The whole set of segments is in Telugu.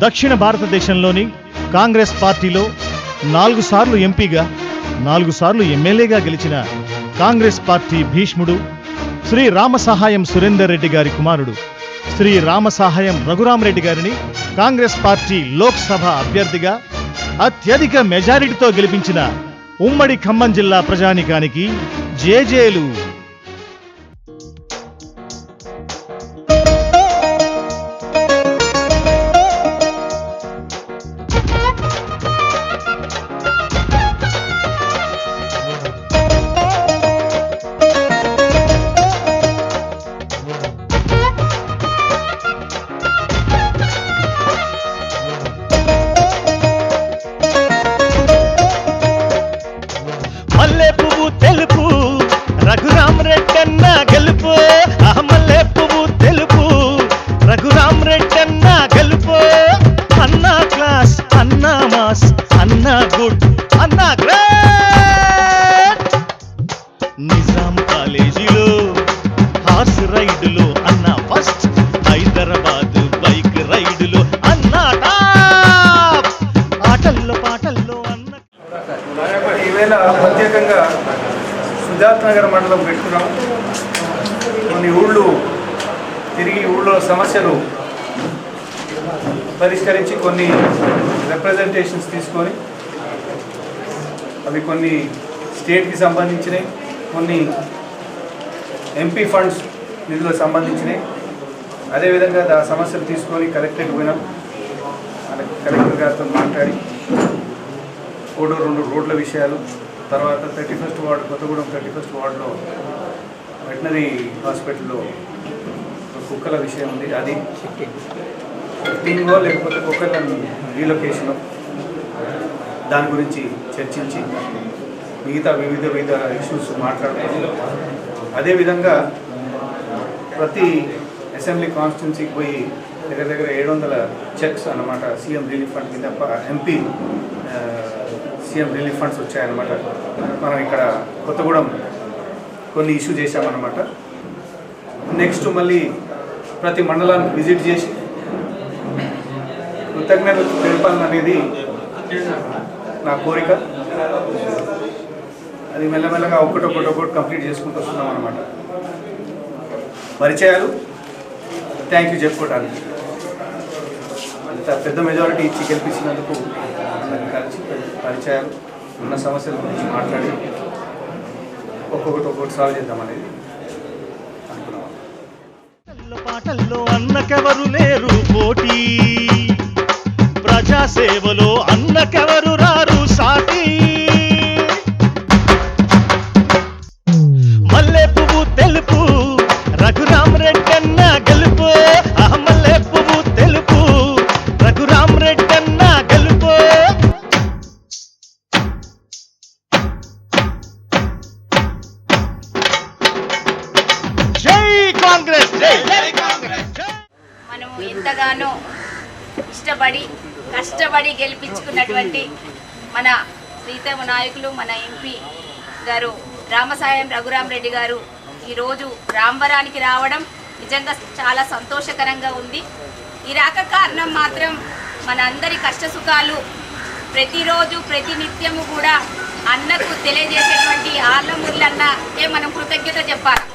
దక్షిణ భారతదేశంలోని కాంగ్రెస్ పార్టీలో నాలుగు సార్లు ఎంపీగా నాలుగు సార్లు ఎమ్మెల్యేగా గెలిచిన కాంగ్రెస్ పార్టీ భీష్ముడు శ్రీ రామసహాయం సురేందర్ రెడ్డి గారి కుమారుడు శ్రీ రామసహాయం రఘురామరెడ్డి గారిని కాంగ్రెస్ పార్టీ లోక్సభ అభ్యర్థిగా అత్యధిక మెజారిటీతో గెలిపించిన ఉమ్మడి ఖమ్మం జిల్లా ప్రజానికానికి జేజేలు పరిష్కరించి కొన్ని రిప్రజెంటేషన్స్ తీసుకొని అవి కొన్ని స్టేట్కి సంబంధించినవి కొన్ని ఎంపీ ఫండ్స్ నిధులకు సంబంధించినవి. అదేవిధంగా ఆ సమస్యలు తీసుకొని కలెక్టర్కి పోయినాం. కలెక్టర్ గారితో మాట్లాడి కోడో రెండు రోడ్ల విషయాలు తర్వాత thirty first ward Kothagudem thirty first వార్డులో వెటనరీ హాస్పిటల్లో కుక్కల విషయం ఉంది. అది ఫిఫ్టీన్గో లేకపోతే కుక్కల రీలొకేషన్ దాని గురించి చర్చించి మిగతా వివిధ వివిధ ఇష్యూస్ మాట్లాడుతున్నాం అదేవిధంగా ప్రతి అసెంబ్లీ కాన్స్టిట్యున్సీకి పోయి దగ్గర దగ్గర ఏడు వందల చెక్స్ అన్నమాట సీఎం రిలీఫ్ ఫండ్ కింద ప- ఎంపీ సీఎం రిలీఫ్ ఫండ్స్ వచ్చాయన్నమాట. మనం ఇక్కడ కొత్తగూడెం కొన్ని ఇష్యూ చేశామన్నమాట. నెక్స్ట్ మళ్ళీ ప్రతి మండలానికి విజిట్ చేసి కృతజ్ఞతలు తెలపాలనేది నా కోరిక. అది మెల్లమెల్లగా ఒక్కటి ఒక్కటి ఒక్కటి కంప్లీట్ చేసుకుంటూ వస్తున్నాం అనమాట పరిచయాలు థ్యాంక్ యూ చెప్పుకోవడానికి అంత పెద్ద మెజారిటీ ఇచ్చి గెలిపించినందుకు కలిసి పరిచయాలు ఉన్న సమస్యల గురించి మాట్లాడి ఒక్కొక్కటి ఒక్కొక్కటి సాల్వ్ చేద్దామనేది అనుకున్నాం. పాటల్లో అన్నకెవరు లేరు పోటీ. సేవలో అన్నకెవరు రారు సాటి? నాయకులు మన ఎంపీ గారు రామసాయం రఘురామ్ రెడ్డి గారు ఈరోజు రాంబరానికి రావడం నిజంగా చాలా సంతోషకరంగా ఉంది. ఈ రాక కారణం మాత్రం మన అందరి కష్ట సుఖాలు ప్రతిరోజు ప్రతి నిత్యము కూడా అన్నకు తెలియజేసేటువంటి ఆర్లముర్లన్నకే మనం కృతజ్ఞత చెప్పాలి.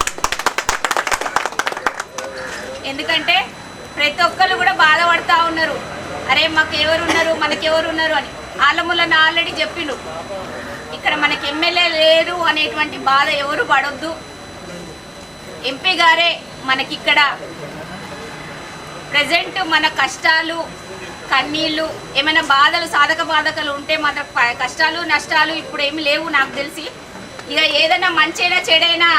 ఎందుకంటే ప్రతి ఒక్కరు కూడా బాధపడతా ఉన్నారు. అరే మాకు ఎవరు ఉన్నారు ఉన్నారు అని. ఆలములను ఆల్రెడీ చెప్పిండు ఇక్కడ మనకి ఎమ్మెల్యే లేరు అనేటువంటి బాధ ఎవరు పడొద్దు. ఎంపీ గారే మనకిక్కడ ప్రజెంట్ మన కష్టాలు కన్నీళ్ళు ఏమైనా బాధలు సాధక బాధకలు ఉంటే మన కష్టాలు నష్టాలు ఇప్పుడు ఏమి లేవు నాకు తెలిసి. ఇక ఏదైనా మంచైనా చెడైనా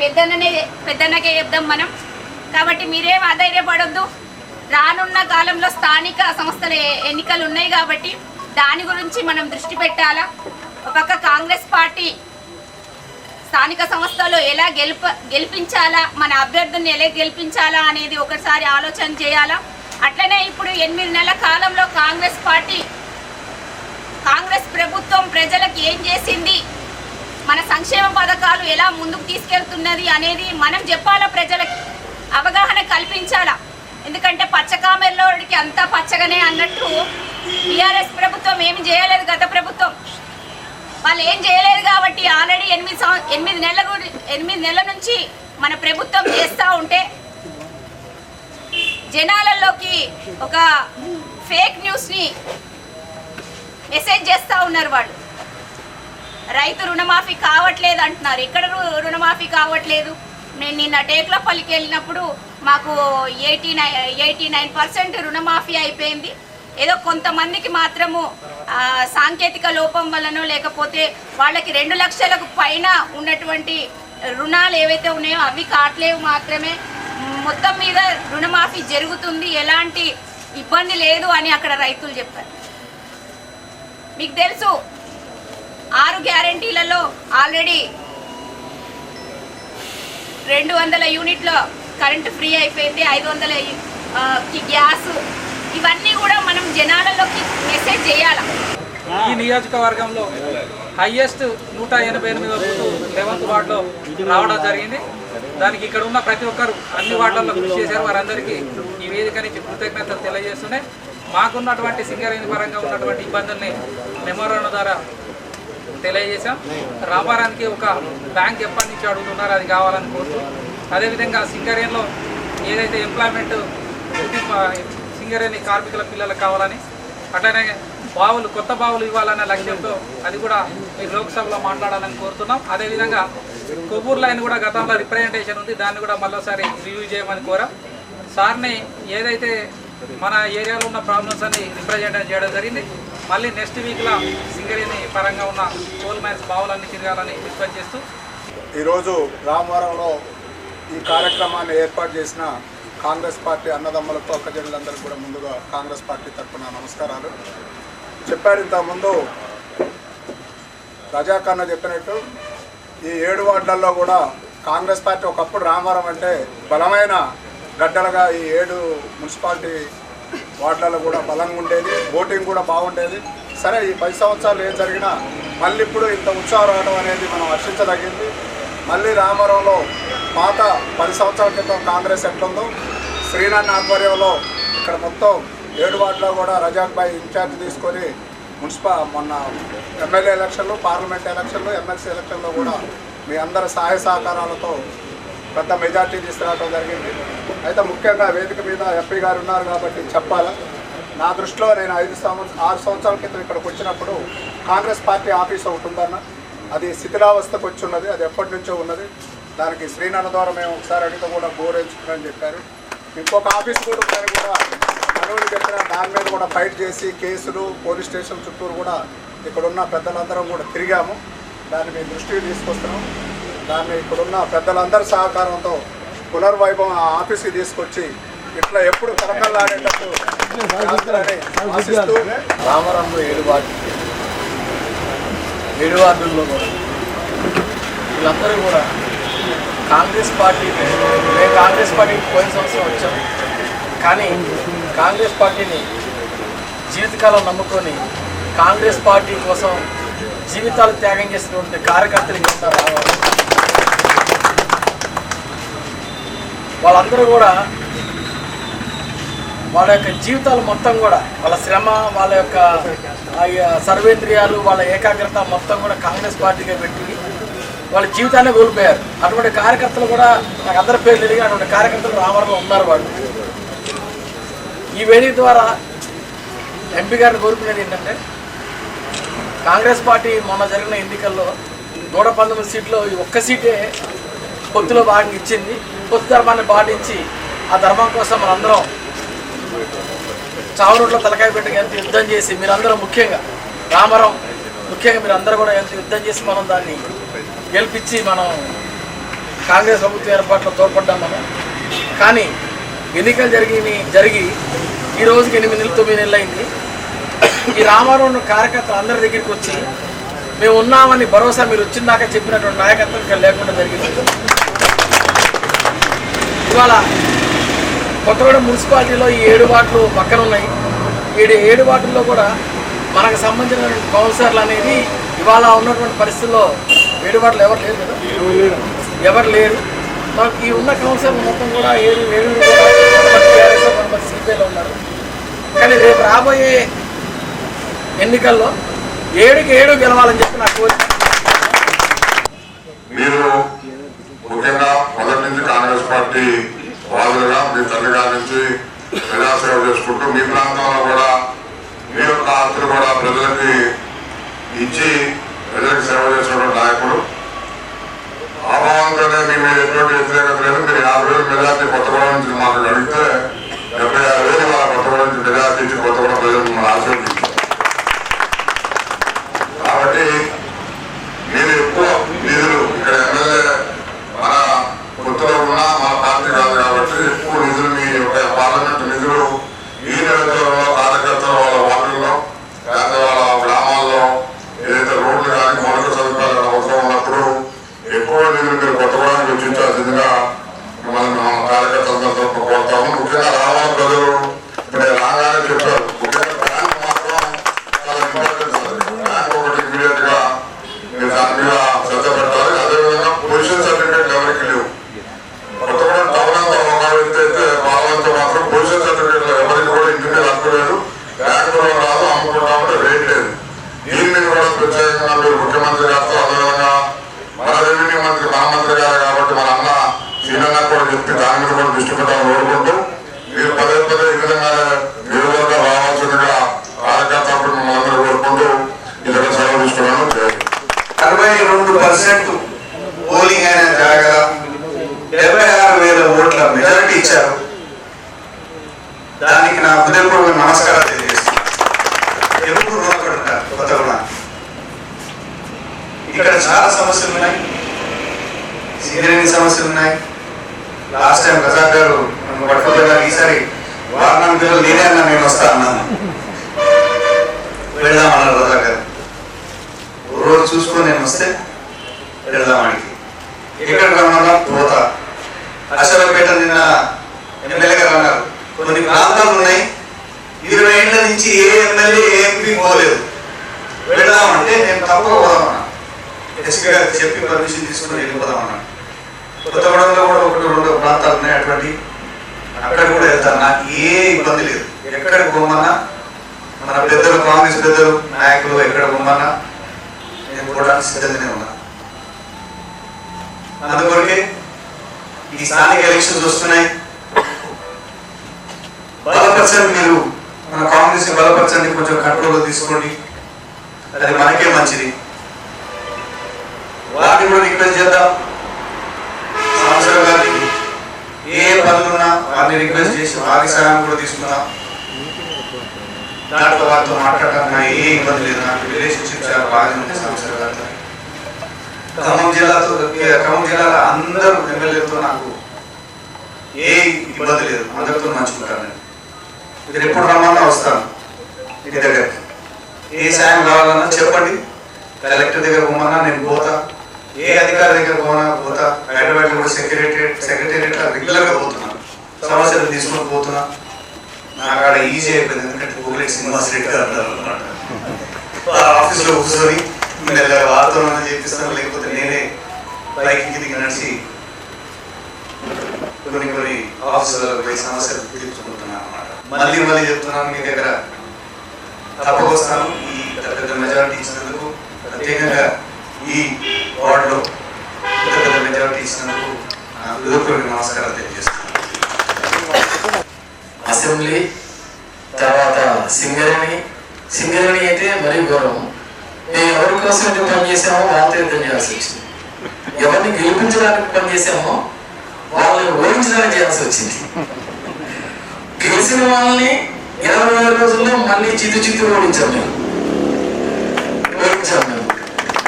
పెద్దననే పెద్దనకే చెప్దాం మనం. కాబట్టి మీరేం అధైర్యపడొద్దు. రానున్న కాలంలో స్థానిక సంస్థల ఎన్నికలు ఉన్నాయి కాబట్టి దాని గురించి మనం దృష్టి పెట్టాలా? ఒక కాంగ్రెస్ పార్టీ స్థానిక సంస్థలో ఎలా గెలుప గెలిపించాలా? మన అభ్యర్థుల్ని ఎలా గెలిపించాలా అనేది ఒకసారి ఆలోచన చేయాలా? అట్లనే ఇప్పుడు ఎనిమిది నెలల కాలంలో కాంగ్రెస్ పార్టీ కాంగ్రెస్ ప్రభుత్వం ప్రజలకు ఏం చేసింది? మన సంక్షేమ పథకాలు ఎలా ముందుకు తీసుకెళ్తున్నది అనేది మనం చెప్పాలా? ప్రజలకి అవగాహన కల్పించాలా? ఎందుకంటే పచ్చకామెల్లోడికి చూడడానికి అంతా పచ్చగానే అన్నట్టు టీఆర్ఎస్ ప్రభుత్వం ఏమి చేయలేదు గత ప్రభుత్వం. వాళ్ళు ఏం చేయలేదు కాబట్టి ఆల్రెడీ ఎనిమిది సంవ- ఎనిమిది నెలల ఎనిమిది నెలల నుంచి మన ప్రభుత్వం చేస్తూ ఉంటే జనాలలోకి ఒక ఫేక్ న్యూస్ని మెసేజ్ చేస్తూ ఉన్నారు వాళ్ళు. రైతు రుణమాఫీ కావట్లేదు అంటున్నారు. ఎక్కడ రు- రుణమాఫీ కావట్లేదు? నేను నిన్న టేక్లపల్లికి వెళ్ళినప్పుడు మాకు eighty nine eighty nine percent రుణమాఫీ అయిపోయింది. ఏదో కొంతమందికి మాత్రము సాంకేతిక లోపం వలనో లేకపోతే వాళ్ళకి రెండు లక్షలకు పైన ఉన్నటువంటి రుణాలు ఏవైతే ఉన్నాయో అవి కావట్లేవు మాత్రమే. మొత్తం మీద రుణమాఫీ జరుగుతుంది. ఎలాంటి ఇబ్బంది లేదు అని అక్కడ రైతులు చెప్పారు. మీకు తెలుసు ఆరు గ్యారంటీలలో ఆల్రెడీ రెండు వందల యూనిట్లో కరెంటు ఫ్రీ అయిపోయింది ఐదు వందల గ్యాస్. ఇవన్నీ కూడా మనం జనాలలోకి మెసేజ్ చేయాలి? ఈ నియోజకవర్గంలో హైయెస్ట్ నూట ఎనభై ఎనిమిది వరకు లెవెన్త్ వార్డులో రావడం జరిగింది. దానికి ఇక్కడ ఉన్న ప్రతి ఒక్కరు అన్ని వార్డులలో కృషి చేశారు. వారందరికీ ఈ వేదిక నుంచి కృతజ్ఞతలు తెలియజేస్తున్నాయి. మాకున్నటువంటి సింగరేణి పరంగా ఉన్నటువంటి ఇబ్బందుల్ని మెమోరాండం ద్వారా తెలియజేశాం. రామారానికి ఒక బ్యాంక్ ఎప్పటి నుంచి అడుగుతున్నారో అది కావాలని కోరుతూ అదేవిధంగా సింగరేణిలో ఏదైతే ఎంప్లాయ్మెంట్ సింగరేణి కార్మికుల పిల్లలకు కావాలని అట్లనే బావులు కొత్త బావులు ఇవ్వాలనే లక్ష్యంతో అది కూడా మీరు లోక్సభలో మాట్లాడాలని కోరుతున్నాం. అదేవిధంగా కొవ్వూరు లైన్ కూడా గతంలో రిప్రజెంటేషన్ ఉంది దాన్ని కూడా మళ్ళీసారి రివ్యూ చేయమని కోరాం. సార్ని ఏదైతే మన ఏరియాలో ఉన్న ప్రాబ్లమ్స్ అని రిప్రజెంట్ చేయడం జరిగింది. మళ్ళీ నెక్స్ట్ వీక్లో సింగరేణి పరంగా ఉన్న కోల్ మైన్స్ బావులన్నీ తిరగాలని రిక్వెస్ట్ చేస్తూ ఈరోజు రామవరంలో ఈ కార్యక్రమాన్ని ఏర్పాటు చేసిన కాంగ్రెస్ పార్టీ అన్నదమ్ములకు అక్కజనులందరూ కూడా ముందుగా కాంగ్రెస్ పార్టీ తరఫున నమస్కారాలు. చెప్పారు ఇంతకుముందు రజాకన్న చెప్పినట్టు ఈ ఏడు వార్డులలో కూడా కాంగ్రెస్ పార్టీ ఒకప్పుడు రామవరం అంటే బలమైన గడ్డలుగా ఈ ఏడు మున్సిపాలిటీ వాటర్లో కూడా బలంగా ఉండేది ఓటింగ్ కూడా బాగుండేది. సరే ఈ పది సంవత్సరాలు ఏం జరిగినా మళ్ళీ ఇప్పుడు ఇంత ఉత్సాహం రావడం అనేది మనం హర్షించదగింది. మళ్ళీ రామవరంలో పాత పది సంవత్సరాల క్రితం కాంగ్రెస్ ఎట్లుందో శ్రీనాథ్ ఆధ్వర్యంలో ఇక్కడ మొత్తం ఏడు వార్డులో కూడా రజాక్ భాయ్ ఇన్ఛార్జ్ తీసుకొని మున్సిపల్ మొన్న ఎమ్మెల్యే ఎలక్షన్లు పార్లమెంట్ ఎలక్షన్లు ఎమ్మెల్సీ ఎలక్షన్లో కూడా మీ అందరి సహాయ సహకారాలతో పెద్ద మెజార్టీ తీసుకురావడం జరిగింది. అయితే ముఖ్యంగా వేదిక మీద ఎంపీ గారు ఉన్నారు కాబట్టి చెప్పాలా. నా దృష్టిలో నేను ఐదు సంవత్సరం ఆరు సంవత్సరాల క్రితం ఇక్కడికి వచ్చినప్పుడు కాంగ్రెస్ పార్టీ ఆఫీస్ ఒకటి ఉందన్న. అది శిథిలావస్థకు వచ్చి ఉన్నది అది ఎప్పటి నుంచో ఉన్నది. దానికి శ్రీనాన్న ద్వారా మేము ఒకసారి అడిగితే కూడా బోర్ చెప్పారు. ఇంకొక ఆఫీస్ కూడా ఉందని కూడా మనవులు చెప్పిన దాని మీద కూడా ఫైట్ చేసి కేసులు పోలీస్ స్టేషన్ చుట్టూరు కూడా ఇక్కడున్న పెద్దలందరం కూడా తిరిగాము. దాన్ని మేము దృష్టికి తీసుకొస్తున్నాం. దాన్ని ఇక్కడున్న పెద్దలందరి సహకారంతో పునర్వైభవం ఆ ఆఫీస్కి తీసుకొచ్చి ఇట్లా ఎప్పుడు కలకల్లాడేటట్టు ఆశిస్తూ రామరంలో ఏడు వార్డు. ఏడు వార్డుల్లో కూడా. వీళ్ళందరూ కూడా కాంగ్రెస్ పార్టీ మేము కాంగ్రెస్ పార్టీకి పోయిన సంవత్సరం వచ్చాం. కానీ కాంగ్రెస్ పార్టీని జీవితకాలం నమ్ముకొని కాంగ్రెస్ పార్టీ కోసం జీవితాలు త్యాగం చేసినటువంటి కార్యకర్తలు ఇస్తారు వాళ్ళందరూ కూడా వాళ్ళ యొక్క జీవితాలు మొత్తం కూడా వాళ్ళ శ్రమ వాళ్ళ యొక్క ఆ యొక్క సర్వేంద్రియాలు వాళ్ళ ఏకాగ్రత మొత్తం కూడా కాంగ్రెస్ పార్టీగా పెట్టి వాళ్ళ జీవితాన్ని కోల్పోయారు. అటువంటి కార్యకర్తలు కూడా నాకు అందరి పేర్లు తెలియదు అటువంటి కార్యకర్తలు రావాలని ఉన్నారు వాళ్ళు. ఈ వేదిక ద్వారా ఎంపీ గారిని కోరుకునేది ఏంటంటే కాంగ్రెస్ పార్టీ మొన్న జరిగిన ఎన్నికల్లో నూట పంతొమ్మిది సీట్లో ఈ ఒక్క సీటే పొత్తులో భాగంగా ఇచ్చింది. పొత్తు ధర్మాన్ని పాటించి ఆ ధర్మం కోసం మనందరం చావునోట్లో తలకాయ పెట్టి ఎంత యుద్ధం చేసి మీరందరూ ముఖ్యంగా రామరం ముఖ్యంగా మీరందరూ కూడా ఎంత యుద్ధం చేసి మనం దాన్ని గెలిపించి మనం కాంగ్రెస్ ప్రభుత్వ ఏర్పాట్లో తోడ్పడ్డాం మనం. కానీ ఎన్నికలు జరిగి జరిగి ఈ రోజుకి ఎనిమిది నెలలు తొమ్మిది నెలలు అయింది. ఈ రామారావు కార్యకర్తలు అందరి దగ్గరికి వచ్చి మేము ఉన్నామని భరోసా మీరు వచ్చిందాక చెప్పినటువంటి నాయకత్వం ఇక్కడ లేకుండా జరిగింది. ఇవాళ కొత్తగూడెం మున్సిపాలిటీలో ఈ ఏడు వార్డులు పక్కన ఉన్నాయి ఏడు ఏడు వార్డుల్లో కూడా మనకు సంబంధించిన కౌన్సిలర్లు అనేది ఇవాళ ఉన్నటువంటి పరిస్థితుల్లో ఏడు వార్డులు ఎవరు లేరు కదా? ఎవరు లేరు. మనకి ఈ ఉన్న కౌన్సిలర్ మొత్తం కూడా ఏడు ఏడు కూడా కొంతమంది సిపిఐలో ఉన్నారు. కానీ రేపు రాబోయే ఎన్నికల్లో ఏడుకి ఏడు గెలవాలని చెప్పి నాకు కోరిక. కాంగ్రెస్ పార్టీ వాళ్ళుగా మీ తండ్రిగా నుంచి ప్రజాసేవ చేసుకుంటూ మీ ప్రాంతంలో కూడా మీ యొక్క ఆస్తులు కూడా ప్రజలకి ఇచ్చి ప్రజలకు సేవ చేసినటువంటి నాయకుడు. అభావంతోనే మీ మీద ఎటువంటి వ్యతిరేకత లేదు. మీరు యాభై వేలు మెజార్టీ కొత్తగూడెం నుంచి మాకు అడిగితే డెబ్బై ఆరు వేలు వాళ్ళ కొత్తగూడెం నుంచి మెజార్టీ ఇచ్చి కొత్తగూడెం ప్రజలు మిమ్మల్ని ఆశీర్వదించారు కాబట్టి మీరు ఎక్కువ నిధులు ఇక్కడ ఎమ్మెల్యే మన గుర్తులో ఉన్న మన పార్టీ కాదు కాబట్టి ఎక్కువ నిధులు మీ యొక్క పార్లమెంట్ నిధులు ఈ నియోజకవర్గంలో కార్యకర్తలు వాళ్ళ వార్డుల్లో లేదా వాళ్ళ గ్రామాల్లో ఏదైతే రోడ్లు కానీ మౌలిక సదుపాయాలు అవసరం ఉన్నప్పుడు ఎక్కువ నిధులు మీరు కొత్తగూడెం వెచ్చించాల్సిందిగా మిమ్మల్ని మన కార్యకర్తలందరితో కోరుతాము ముఖ్యంగా రావాలి ప్రజలు ఇప్పుడు రాగానే చెప్పారు ముఖ్యంగా బ్యాంక్ మాత్రం చాలా ఇంపార్టెంట్ బ్యాంక్ ఒకటి ఇమీడియట్గా మీరు దాని మీద శ్రద్ధ పెట్టాలి అదేవిధంగా పొజిషన్ సర్టిఫికేట్ ఎవరికి లేవు కొత్తగూడెం టౌన్ అంతా ఒక వ్యక్తి అయితే వాళ్ళంతా మాత్రం పొజిషన్ సర్టిఫికేట్ ఎవరికి కూడా ఇంటి మీద హక్కు లేదు బ్యాంకులో రాదు అమ్ముకుంటామంటే రేట్ లేదు దీని మీద కూడా ప్రత్యేకంగా మీరు ముఖ్యమంత్రి గారితో అదేవిధంగా మన రెవెన్యూ మంత్రి మన మంత్రి గారు కాబట్టి మన అన్న సీనన్న కూడా చెప్పి దాని మీద కూడా దృష్టి పెట్టాలని కోరుకుంటూ మీరు పదే పదే ఈ విధంగానే నిరువర్గా రావాల్సిందిగా కార్యకర్తలు మిమ్మల్ని అందరూ కోరుకుంటూ ఇతర సెలవు తీసుకున్నాను జై హింద్. అరవై రెండు పర్సెంట్ పోలింగ్ అయిన జాగా డెబ్బై ఆరు వేల ఓట్ల మెజారిటీ ఇచ్చారు దానికి నా హృదయపూర్వక నమస్కారాలు తెలియజేస్తున్నాను ఎప్పుడు రుణపడి కొత్తగూడ ఇక్కడ చాలా సమస్యలు ఉన్నాయి. సింగరేణి సమస్యలు ఉన్నాయి. లాస్ట్ టైం ప్రసాద్ గారు నన్ను పట్టుకోలేదు గారు ఈసారి వారణం పిల్లలు నేనే అన్నా నేను వస్తా అన్నాను. వెళ్దామన్నారు ప్రసాద్ గారు. రోజు చూసుకొని నేను వస్తే వెళ్దామానికి ఎక్కడ రమ్మన్నా పోతా. అశోకపేట నిన్న ఎమ్మెల్యే గారు అన్నారు. కొన్ని ప్రాంతాలు ఉన్నాయి ఇరవై ఏళ్ళ నుంచి ఏ ఎమ్మెల్యే ఏ ఎంపీ పోలేదు. వెళ్దామంటే నేను తప్పక పోదామన్నా ఎస్పీ గారికి చెప్పి పర్మిషన్ తీసుకుని వెళ్ళిపోదామన్నా కొత్తగూడెంలో కూడా ఒకటి రెండు ప్రాంతాలు ఉన్నాయి అటువంటి. అక్కడ కూడా వెళ్తాను? నాకు ఏ ఇబ్బంది లేదు. ఎక్కడికి పోమన్నా? మన పెద్దలు కాంగ్రెస్ పెద్దలు నాయకులు ఎక్కడ పోమన్నా? నేను పోవడానికి సిద్ధంగానే ఉన్నా. అందుకొరకే ఈ స్థానిక ఎలక్షన్స్ వస్తున్నాయి. బలపరచండి మీరు. మన కాంగ్రెస్ బలపరచండి. కొంచెం కంట్రోల్ తీసుకోండి. అది మనకే మంచిది. వారిని కూడా రిక్వెస్ట్ చేద్దాం. సంవత్సరం గారికి ఏ పనులున్నా వారిని రిక్వెస్ట్ చేసి వారి సహాయం కూడా తీసుకుందాం. దాంట్లో వారితో మాట్లాడడానికి ఏ ఇబ్బంది లేదు. నాకు రిలేషన్షిప్ చాలా బాగా ఉంది సంవత్సరం గారితో ఖమ్మం జిల్లాతో ఖమ్మం జిల్లాలో అందరూ ఎమ్మెల్యేతో నాకు ఏ ఇబ్బంది లేదు. అందరితో మంచుకుంటాను నేను మీరు ఎప్పుడు రమ్మన్నా వస్తాను. మీ దగ్గర. ఏ సాయం కావాలన్నా చెప్పండి. కలెక్టర్ దగ్గర పోమన్నా నేను పోతా. ఏ అధికారి దగ్గర పోనా పోతా. హైదరాబాద్ కూడా సెక్రటరియట్ సెక్రటరియట్ రెగ్యులర్గా పోతున్నాను సమస్యలు తీసుకొని పోతున్నా. నాకు ఆడ ఈజీ అయిపోయింది. ఎందుకంటే గూగుల్ శ్రీనివాస్ రెడ్డి గారు ఉన్నారు అన్నమాట ఆ ఆఫీస్లో కూర్చొని మెల్లగా వారితో చేపిస్తాను. లేకపోతే నేనే బైక్ దిగి నడిచి కొన్ని కొన్ని ఆఫీసులకు పోయి సమస్యలు తీర్చుకుంటున్నాను మళ్ళీ మళ్ళీ చెప్తున్నాను మీ దగ్గర. తప్పకొస్తాను ఈ పెద్ద పెద్ద మెజారిటీ ఇచ్చినందుకు. ప్రత్యేకంగా ఈ వార్డులో పెద్ద పెద్ద మెజారిటీ ఇచ్చినందుకు నా హృదయపూర్వక నమస్కారాలు తెలియజేస్తున్నాను. అసెంబ్లీ తర్వాత సింగరేణి. సింగరేణి అయితే మరీ గౌరవం. మేము ఎవరి కోసం అయితే పనిచేసామో వాళ్ళతో యుద్ధం చేయాల్సి వచ్చింది ఎవరిని గెలిపించడానికి పనిచేసామో వాళ్ళని ఓడించడానికి చేయాల్సి వచ్చింది. గెలిచిన వాళ్ళని ఇరవై వేల రోజుల్లో మళ్ళీ చిత్తు చిత్తు ఓడించాం మేము. ఓడించాం మేము.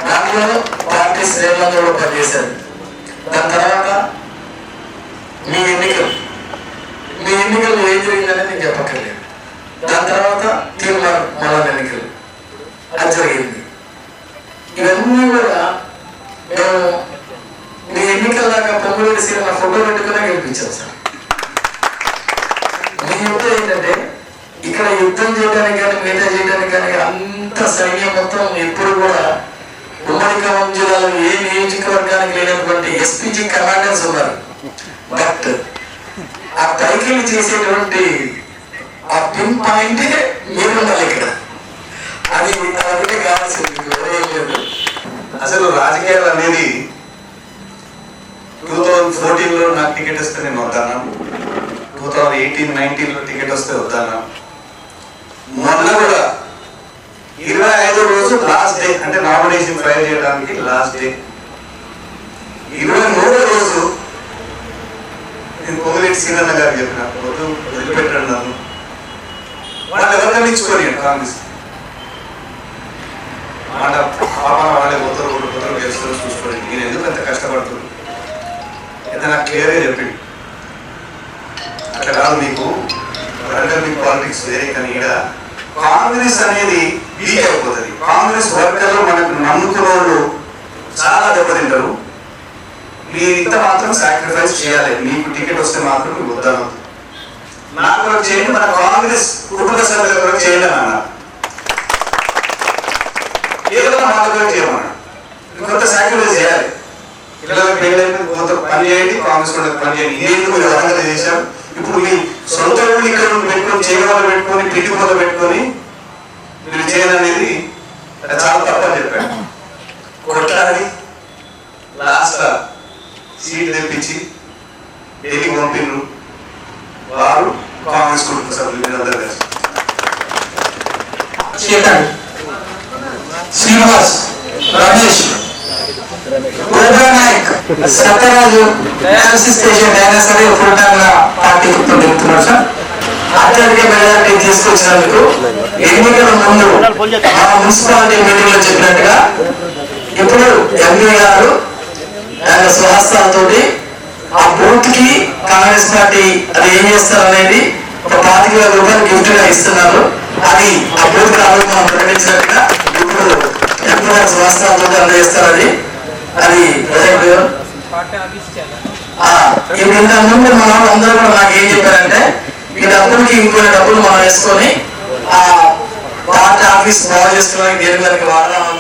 దాంట్లో పార్టీ శ్రేణులందరూ కూడా పనిచేశారు. దాని తర్వాత మీ ఎన్నికలు. మీ ఎన్నికలు ఏం జరిగిందనేది నేను చెప్పక్కర్లేదు. దాని తర్వాత తీర్మానం మళ్ళా ఎన్నికలు. అది జరిగింది. ఇవన్నీ కూడా మేము మీ ఎన్నికల దాకా పొంగులు సీన ఫోటో పెట్టుకునే గెలిపించాం సార్. మీ యుద్ధం ఏంటంటే ఇక్కడ యుద్ధం చేయడానికి కానీ మిగతా చేయడానికి కానీ అంత సైన్యం మొత్తం ఎప్పుడు కూడా ఉమ్మడి ఖమ్మం జిల్లాలో ఏ నియోజకవర్గానికి లేనటువంటి ఎస్పీజీ కమాండర్స్ ఉన్నారు. బట్ ఆ పైకి చేసేటువంటి ఆ పిన్ పాయింట్ మీరు ఉండాలి ఇక్కడ? అది అదొకటి కావాల్సింది. అసలు రాజకీయాలు అనేది టూ థౌజండ్ ఫోర్టీన్లో నాకు టికెట్ ఇస్తే నేను వద్దాను? టూ థౌజండ్ ఎయిటీన్ నైన్టీన్లో టికెట్ వస్తే వద్దాను మొన్న కూడా ఇరవై ఐదో రోజు లాస్ట్ డే అంటే నామినేషన్ ఫైల్ చేయడానికి లాస్ట్ డే ఇరవై మూడో రోజు నేను పొంగిరెడ్డి సీనన్న గారికి చెప్పిన వద్దు వదిలిపెట్టండి నన్ను. వాళ్ళు ఎవరు ఇచ్చుకొని కాంగ్రెస్. మాట పాపన వాళ్ళే పోతారు ఒకరు పోతారు గెలుస్తారు చూసుకోండి. నేను ఎందుకు అంత కష్టపడుతున్నాను ఏదైనా నాకు క్లియర్గా చెప్పింది అట్లా కాదు మీకు. వరంగల్ మీకు పాలిటిక్స్ వేరే కానీ ఇక్కడ కాంగ్రెస్ అనేది వీక్ అయిపోతుంది. కాంగ్రెస్ వర్కర్లు మనకు నమ్ముకున్న వాళ్ళు చాలా దెబ్బతింటారు. మీరు ఇంత మాత్రం సాక్రిఫైస్ చేయాలి. మీకు టికెట్ వస్తే మాత్రం మీకు వద్దాను నాకు కొరకు చేయండి మన కాంగ్రెస్ కుటుంబ సభ్యుల కొరకు చేయండి అన్న. కేవలం మా కొరకు చేయమన్నాడు కొంత సాక్రిఫైస్ చేయాలి. పిల్లలకు పెళ్ళైన కొంత పని చేయండి కాంగ్రెస్ వాళ్ళకి పని చేయండి. ఇదేందుకు మీరు వరంగల్ చేశారు? ఇప్పుడు మీ సొంత ఊళ్ళు ఇక్కడ పెట్టుకొని చేయవాళ్ళు పెట్టుకొని పిటి పెట్టుకొని మీరు చేయాలనేది చాలా తప్పని చెప్పాడు కొట్లాడి లాస్ట్ సీట్ తెప్పించి ఢిల్లీ పంపిండ్రు వారు కాంగ్రెస్ కుటుంబ సభ్యులు మీరందరూ కలిసి. శ్రీనివాస్ రమేష్. సత్యరాజు డయాలసిస్ పేషెంట్ అయినా సరే ఫుల్ టైమ్గా పార్టీ చెప్తున్నాడు సార్. అత్యధిక మెజారిటీ తీసుకొచ్చినందుకు ఎన్నికల ముందు మా మున్సిపాలిటీ మీటింగ్లో చెప్పినట్టుగా ఇప్పుడు ఎంపీ గారు ఆయన స్వహస్తాలతోటి ఆ బూత్కి కాంగ్రెస్ పార్టీ అది ఏం చేస్తారు అనేది ఒక పాతిక వేల రూపాయలు గిఫ్ట్గా ఇస్తున్నారు. అది ఆ బూత్ కాబట్టి మనం ప్రకటించినట్టుగా ఇప్పుడు ఎంపీ గారు స్వహస్తాలతో అందజేస్తారు అది అది ప్రజెంట్ పార్టీ ఆఫీస్ చేయాలి ఆ, ఇప్పుడు ఇంత ముందు మన వాళ్ళు అందరూ కూడా నాకు ఏం చెప్పారంటే ఈ డబ్బులకి ఇంకో డబ్బులు మనం వేసుకొని ఆ పార్టీ ఆఫీస్ బాగు చేసుకోవడానికి దేని మీదకి వాడదాం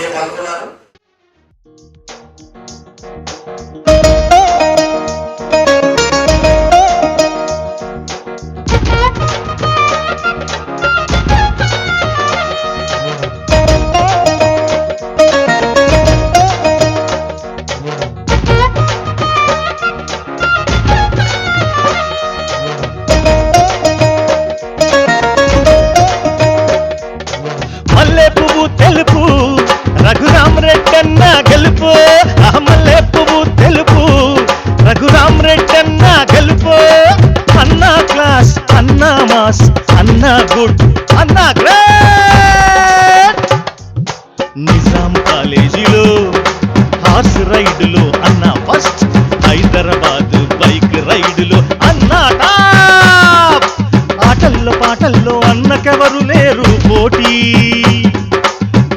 పోటీ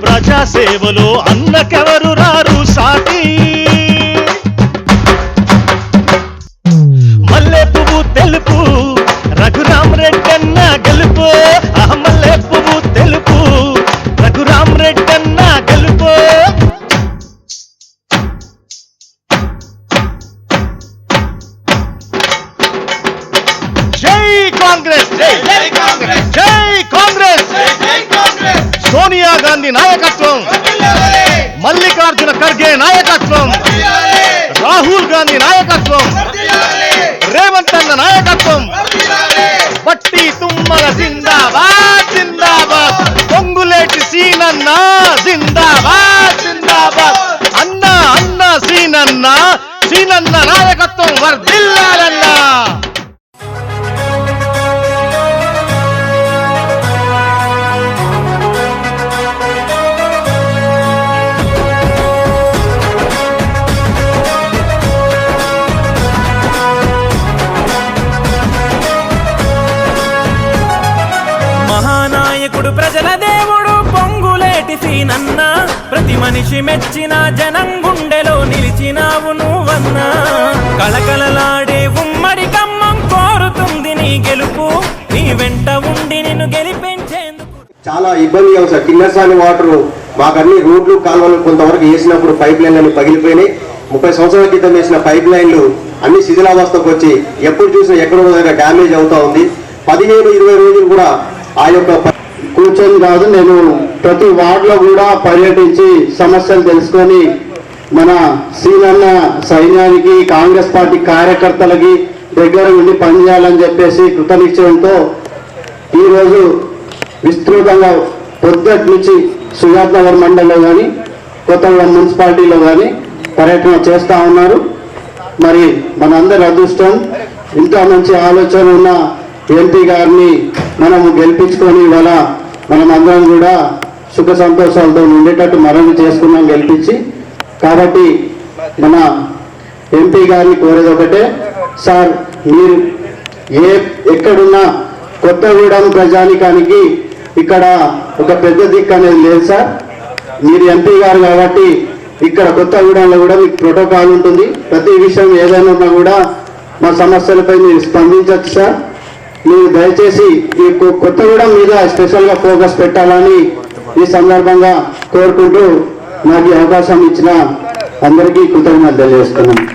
ప్రజాసేవలో అన్నకెవరు గాంధీ నాయకత్వం నిలిచిన జనం గుండెలో నిలిచినావు నువ్వన్నా. కళకళలాడే ఉమ్మడి కమ్మం కోరుతుంది నీ గెలుపు. నీ వెంట ఉండి నిన్ను గెలిపించేందుకు. చాలా ఇబ్బంది అవు సార్. వాటర్ మాకన్నీ రోడ్లు కాలువలు కొంతవరకు వేసినప్పుడు పైప్ లైన్లు అన్ని పగిలిపోయినాయి. ముప్పై సంవత్సరాల క్రితం వేసిన పైప్ లైన్లు అన్ని శిథిలావస్థకు వచ్చి ఎప్పుడు చూసినా ఎక్కడో దగ్గర డ్యామేజ్ అవుతా ఉంది. పదిహేను ఇరవై రోజులు కూడా ఆ యొక్క కూర్చొని కాదు. నేను ప్రతి వార్డులో కూడా పర్యటించి సమస్యలు తెలుసుకొని మన సీనన్న సైన్యానికి కాంగ్రెస్ పార్టీ కార్యకర్తలకి దగ్గర ఉండి పనిచేయాలని చెప్పేసి కృతనిశ్చయంతో ఈరోజు విస్తృతంగా పొద్దుటి నుంచి సుజాత్ నగర్ మండలంలో కానీ కొత్తగూడెం మున్సిపాలిటీలో కానీ పర్యటన చేస్తూ ఉన్నారు. మరి మనందరి అదృష్టం ఇంత మంచి ఆలోచన ఉన్న ఎంపీ గారిని మనం గెలిపించుకొని ఇవాళ మనం అందరం కూడా సుఖ సంతోషాలతో ఉండేటట్టు మనం చేసుకున్నాం గెలిపించి. కాబట్టి మన ఎంపీ గారిని కోరేది ఒకటే సార్ మీరు ఏ ఎక్కడున్నా కొత్తగూడెం ప్రజానికానికి ఇక్కడ ఒక పెద్ద దిక్కు అనేది లేదు సార్. మీరు ఎంపీ గారు కాబట్టి ఇక్కడ కొత్తగూడెంలో కూడా మీకు ప్రోటోకాల్ ఉంటుంది. ప్రతి విషయం ఏదైనా ఉన్నా కూడా మా సమస్యలపై మీరు స్పందించవచ్చు సార్. మీరు దయచేసి ఈ కొత్తగూడెం మీద స్పెషల్గా ఫోకస్ పెట్టాలని ఈ సందర్భంగా కోరుకుంటూ నాకు అవకాశం ఇచ్చిన అందరికీ కృతజ్ఞతలు తెలియజేస్తున్నాను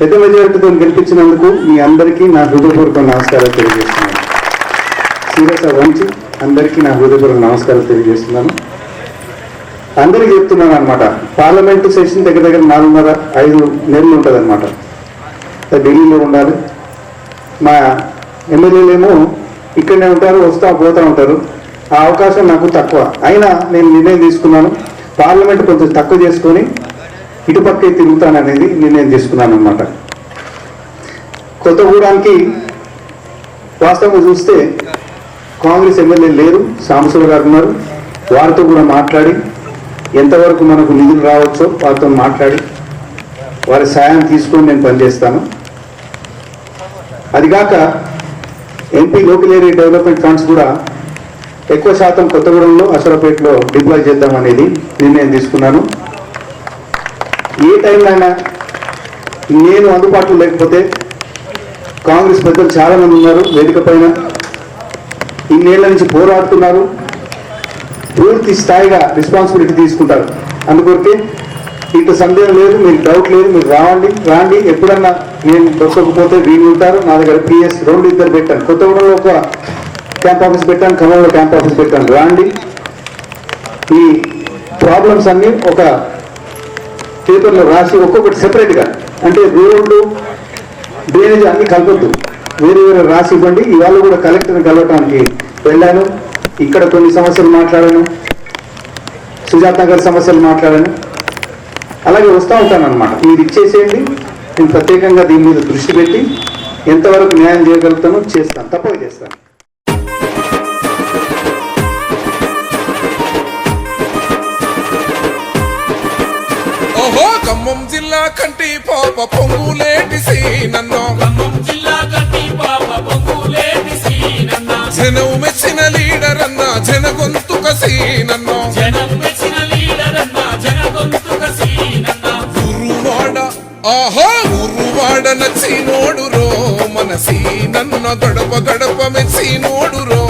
పెద్ద మెజారిటీతో గెలిపించినందుకు మీ అందరికీ నా హృదయపూర్వక నమస్కారాలు తెలియజేస్తున్నాను. సీరియస్ వంచి అందరికీ నా హృదయపూర్వక నమస్కారాలు తెలియజేస్తున్నాను. అందరికీ చెప్తున్నాను అనమాట పార్లమెంట్ సెషన్ దగ్గర దగ్గర నాలుగున్నర ఐదు నెలలు ఉంటుంది అనమాట ఢిల్లీలో ఉండాలి. మా ఎమ్మెల్యేలేమో ఇక్కడనే ఉంటారు వస్తా పోతూ ఉంటారు. ఆ అవకాశం నాకు తక్కువ. అయినా నేను నిర్ణయం తీసుకున్నాను. పార్లమెంట్ కొంచెం తక్కువ చేసుకొని ఇటుపక్కే తిరుగుతాననేది నిర్ణయం తీసుకున్నాను అనమాట కొత్తగూడానికి వాస్తవంగా చూస్తే కాంగ్రెస్ ఎమ్మెల్యే లేరు సాంబశివ గారు ఉన్నారు. వారితో కూడా మాట్లాడి ఎంతవరకు మనకు నిధులు రావచ్చో వారితో మాట్లాడి వారి సాయం తీసుకొని నేను పనిచేస్తాను. అదిగాక MP local area development funds కూడా ఎక్కువ శాతం కొత్తగూడెంలో అసలపేటలో డిప్లాయ్ చేద్దాం అనేది నిర్ణయం తీసుకున్నాను. ఏ టైంలో అయినా నేను అందుబాటులో లేకపోతే కాంగ్రెస్ పెద్దలు చాలామంది ఉన్నారు వేదిక పైన. ఇన్నేళ్ళ నుంచి పోరాడుతున్నారు. పూర్తి స్థాయిగా రెస్పాన్సిబిలిటీ తీసుకుంటారు. అందుకొరకే ఇంత సందేహం లేదు మీకు డౌట్ లేదు మీరు రావండి. రాండి ఎప్పుడన్నా నేను దొరకకపోతే వీళ్ళు ఉంటారు. నా దగ్గర పిఎస్ రెండు ఇద్దరు పెట్టాను. కొత్తగూడెంలో ఒక క్యాంప్ ఆఫీస్ పెట్టాను ఖమ్మంలో క్యాంప్ ఆఫీస్ పెట్టాను రాండి. ఈ ప్రాబ్లమ్స్ అన్నీ ఒక పేపర్లో రాసి ఒక్కొక్కటి సెపరేట్గా అంటే రోడ్లు డ్రైనేజ్ అన్ని కలపద్దు. వేరే వేరే రాసి ఇవ్వండి. ఇవాళ కూడా కలెక్టర్ని కలవటానికి వెళ్ళాను. ఇక్కడ కొన్ని సమస్యలు మాట్లాడాను. సుజాత్ నగర్ సమస్యలు మాట్లాడాను. అలాగే వస్తూ ఉంటాను అనమాట మీరు ఇచ్చేసేయండి. నేను ప్రత్యేకంగా దీని మీద దృష్టి పెట్టి ఎంతవరకు న్యాయం చేయగలుగుతానో చేస్తాను. తప్పక చేస్తాను. ఖమ్మం జిల్లా కంటి పాప పొంగులేటి సీనన్నో. ఖమ్మం జిల్లా కంటి పాప పొంగులేటి సీనన్న. జనం మెచ్చిన లీడర్ అన్న జన గొంతుక సీనన్నో. జనం మెచ్చిన లీడర్ అన్న జన గొంతుక సీనన్న. ఆహా ఉరువాడ నచ్చి నోడు రో మన సీనన్న గడప గడప మెచ్చి నోడు రో.